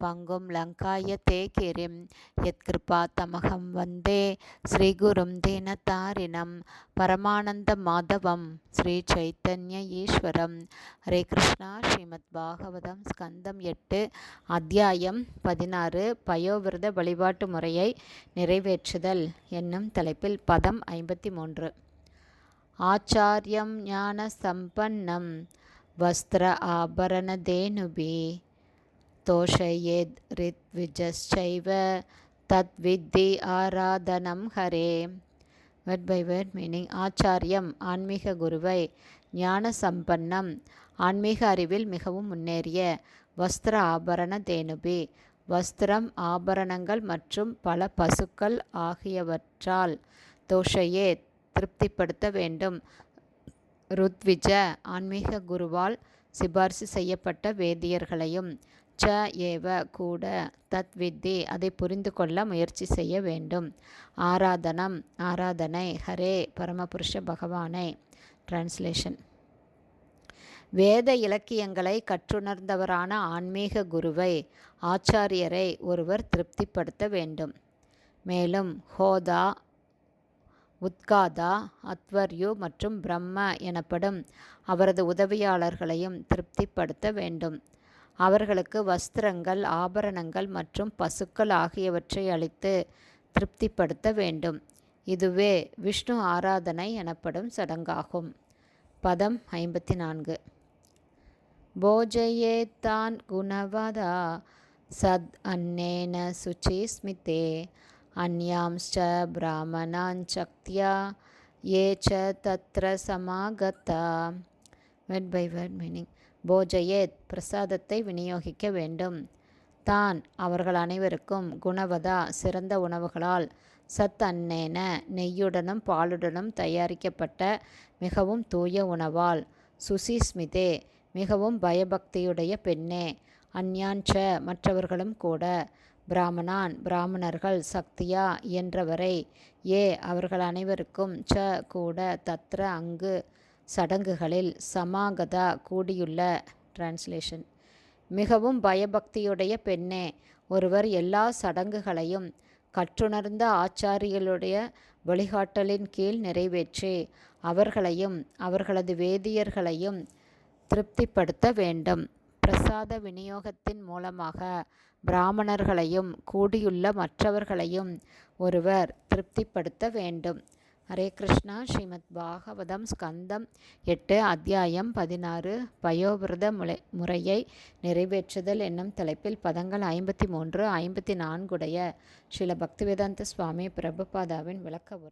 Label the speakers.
Speaker 1: பங்கும் லங்காய தேகிரிம் கிரிம் யத்கிருபா தமகம் வந்தே ஸ்ரீகுரும் தீனதாரிணம் பரமானந்த மாதவம் ஸ்ரீ சைத்தன்ய ஈஸ்வரம். ஹரே கிருஷ்ணா ஸ்ரீமத் பாகவதம் ஸ்கந்தம் எட்டு அத்தியாயம் பதினாறு பயோவிரத வழிபாட்டு முறையை நிறைவேற்றுதல் என்னும் தலைப்பில் பதம் ஐம்பத்தி மூன்று ஆச்சாரியம் ஞான சம்பன்னம் வஸ்திர ஆபரணதேனுபி தோஷயேத் ரித்விஜஸ்சைவ தத் வித்தி ஆராதனம் ஹரே. வெட் பை வெட் மீனிங் ஆச்சாரியம் ஆன்மீக குருவை ஞான சம்பன்னம் ஆன்மீக அறிவில் மிகவும் முன்னேறிய வஸ்திர ஆபரண தேனுபி வஸ்திரம் ஆபரணங்கள் மற்றும் பல பசுக்கள் ஆகியவற்றால் தோஷையே திருப்திப்படுத்த வேண்டும். ருத்விஜ ஆன்மீக குருவால் சிபார்சு செய்யப்பட்ட வேதியர்களையும் ச ஏவ கூட தத் வித்தி அதை புரிந்து கொள்ள முயற்சி செய்ய வேண்டும். ஆராதனம் ஆராதனை ஹரே பரமபுருஷ பகவானை. டிரான்ஸ்லேஷன் வேத இலக்கியங்களை கற்றுணர்ந்தவரான ஆன்மீக குருவை ஆச்சாரியரை ஒருவர் திருப்திப்படுத்த வேண்டும். மேலும் ஹோதா உத்காதா அத்வர்யு மற்றும் பிரம்ம எனப்படும் அவரது உதவியாளர்களையும் திருப்திப்படுத்த வேண்டும். அவர்களுக்கு வஸ்திரங்கள் ஆபரணங்கள் மற்றும் பசுக்கள் ஆகியவற்றை அளித்து திருப்திப்படுத்த வேண்டும். இதுவே விஷ்ணு ஆராதனை எனப்படும் சடங்காகும். பதம் ஐம்பத்தி நான்கு போஜயே தான் குணவதா சத் அன்னேன சுச்சி ஸ்மிதே அந்யாம்ச்ச பிராமணாஞ்சக்தியா ஏ ச தத்ர சமாகத்தா. வெட் பை வெட் மீனிங் போஜயேத் பிரசாதத்தை விநியோகிக்க வேண்டும். தான் அவர்கள் அனைவருக்கும் குணவதா சிறந்த உணவுகளால் சத் அன்னேன நெய்யுடனும் பாலுடனும் தயாரிக்கப்பட்ட மிகவும் தூய உணவால். சுசிஸ்மிதே மிகவும் பயபக்தியுடைய பெண்ணே அந்யான்ச மற்றவர்களும் கூட பிராமணான் பிராமணர்கள் சக்தியா இயன்றவரை ஏ அவர்கள் அனைவருக்கும் ச கூட தத்ர அங்கு சடங்குகளில் சமாகதா கூடியுள்ள டிரான்ஸ்லேஷன் மிகவும் பயபக்தியுடைய பெண்ணே ஒருவர் எல்லா சடங்குகளையும் கற்றுணர்ந்த ஆச்சாரியர்களுடைய வழிகாட்டலின் கீழ் நிறைவேற்றி அவர்களையும் அவர்களது வேதியர்களையும் திருப்திப்படுத்த வேண்டும். பிரசாத விநியோகத்தின் மூலமாக பிராமணர்களையும் கூடியுள்ள மற்றவர்களையும் ஒருவர் திருப்திப்படுத்த வேண்டும். ஹரே கிருஷ்ணா ஸ்ரீமத் பாகவதம் ஸ்கந்தம் எட்டு அத்தியாயம் பதினாறு பயோவிரத முறை முறையை நிறைவேற்றுதல் என்னும் தலைப்பில் பதங்கள் ஐம்பத்தி மூன்று ஐம்பத்தி நான்குடைய ஸ்ரீல பக்திவேதாந்த சுவாமி பிரபுபாதாவின் விளக்க உரை.